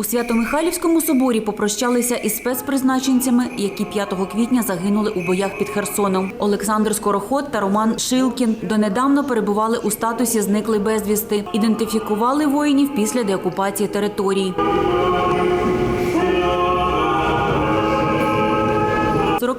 У Свято-Михайлівському соборі попрощалися із спецпризначенцями, які 5 квітня загинули у боях під Херсоном. Олександр Скороход та Роман Шилкін донедавна перебували у статусі зниклий безвісти. Ідентифікували воїнів після деокупації територій.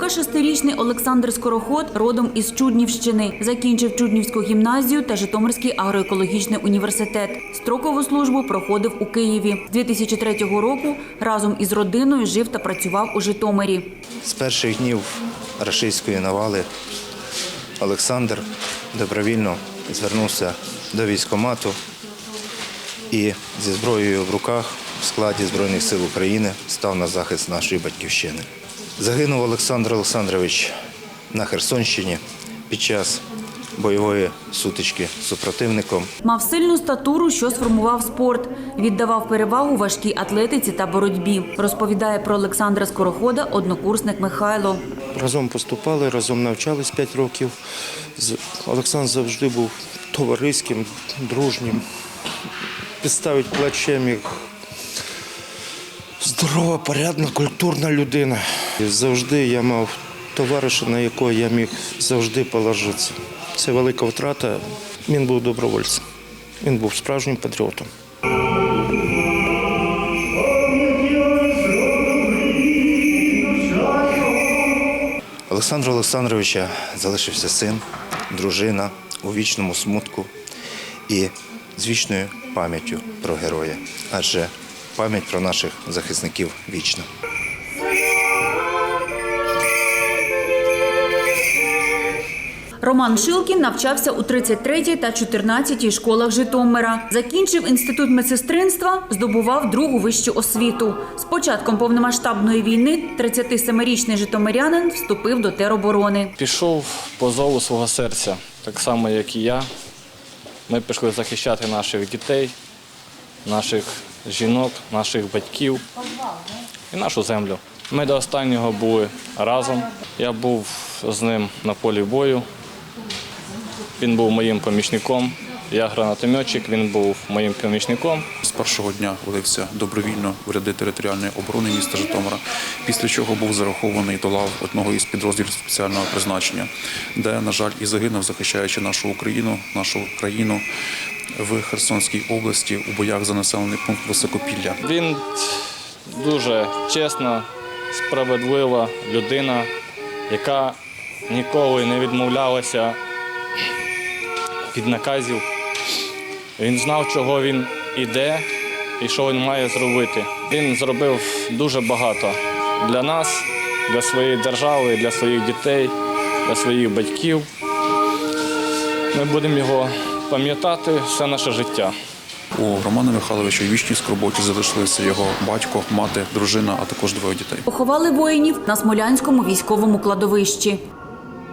46-річний Олександр Скороход родом із Чуднівщини. Закінчив Чуднівську гімназію та Житомирський агроекологічний університет. Строкову службу проходив у Києві. З 2003 року разом із родиною жив та працював у Житомирі. З перших днів рашистської навали Олександр добровільно звернувся до військкомату і зі зброєю в руках в складі Збройних сил України став на захист нашої батьківщини. Загинув Олександр Олександрович на Херсонщині під час бойової сутички з супротивником. Мав сильну статуру, що сформував спорт. Віддавав перевагу важкій атлетиці та боротьбі. Розповідає про Олександра Скорохода однокурсник Михайло. Разом поступали, разом навчались 5 років. З- Олександр завжди був товариським, дружнім. Підставить плече міг. Здорова, порядна, культурна людина. Завжди я мав товариша, на якого я міг завжди положитися. Це велика втрата. Він був добровольцем. Він був справжнім патріотом. Олександра Олександровича залишився син, дружина у вічному смутку і з вічною пам'яттю про героя. Адже пам'ять про наших захисників вічна. Роман Шилкін навчався у 33-й та 14-й школах Житомира. Закінчив інститут медсестринства, здобував другу вищу освіту. З початком повномасштабної війни 37-річний житомирянин вступив до тероборони. Пішов по зову свого серця, так само, як і я. Ми пішли захищати наших дітей, наших жінок, наших батьків і нашу землю. Ми до останнього були разом. Я був з ним на полі бою. Він був моїм помічником. Я гранатометчик, він був моїм помічником. З першого дня влився добровільно в ряди територіальної оборони міста Житомира, після чого був зарахований до лав одного із підрозділів спеціального призначення, де, на жаль, і загинув, захищаючи нашу Україну, нашу країну в Херсонській області у боях за населений пункт Високопілля. Він дуже чесна, справедлива людина, яка ніколи не відмовлялася від наказів. Він знав, чого він іде і що він має зробити. Він зробив дуже багато для нас, для своєї держави, для своїх дітей, для своїх батьків. Ми будемо його пам'ятати все наше життя. У Романа Михайловича у вічній скорботі залишилися його батько, мати, дружина, а також двоє дітей. Поховали воїнів на Смолянському військовому кладовищі.